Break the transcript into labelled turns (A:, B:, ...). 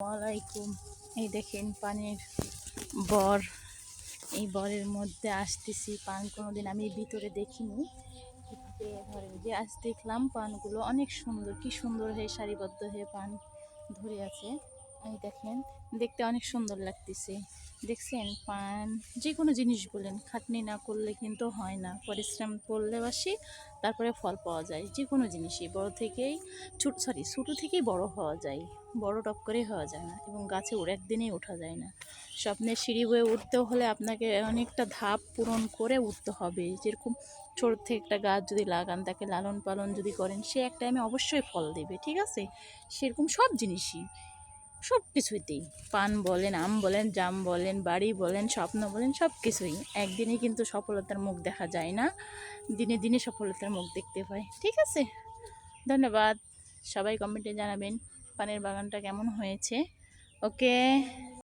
A: ওয়ালাইকুম এই দেখেন পানির বর। এই বরের মধ্যে আসতেছি। পান কোনোদিন আমি ভিতরে দেখিনি। ধরেন যে আজ দেখলাম পানগুলো অনেক সুন্দর। কি সুন্দর হয়ে সারিবদ্ধ হয়ে পান ধরে আছে। এই দেখেন, দেখতে অনেক সুন্দর লাগতেছে। দেখছেন, পান যে কোনো জিনিস বলেন, খাটনি না করলে কিন্তু হয় না। পরিশ্রম করলে বাসি, তারপরে ফল পাওয়া যায় যে কোনো জিনিসই। বড় থেকেই ছোট সরি ছোটো থেকেই বড় হওয়া যায়, বড় টপ করে হওয়া যায় না এবং গাছে ওর একদিনেই ওঠা যায় না। স্বপ্নের সিঁড়ি বয়ে উঠতেও হলে আপনাকে অনেকটা ধাপ পূরণ করে উঠতে হবে। যেরকম ছোট থেকে একটা গাছ যদি লাগান, তাকে লালন পালন যদি করেন, সে এক টাইমে অবশ্যই ফল দেবে, ঠিক আছে? সেরকম সব জিনিসই। সব কিছুইতেই পান বলেন, আম বলেন, জাম বলেন, বাড়ি বলেন, স্বপ্ন বলেন, সব কিছুই। একদিনে কিন্তু সফলতার মুখ দেখা যায় না। দিনে দিনে সফলতার মুখ দেখতে পাই ঠিক আছে? ধন্যবাদ। সবাই কমেন্টে জানাবেন পানের বাগানটা কেমন হয়েছে। ওকে।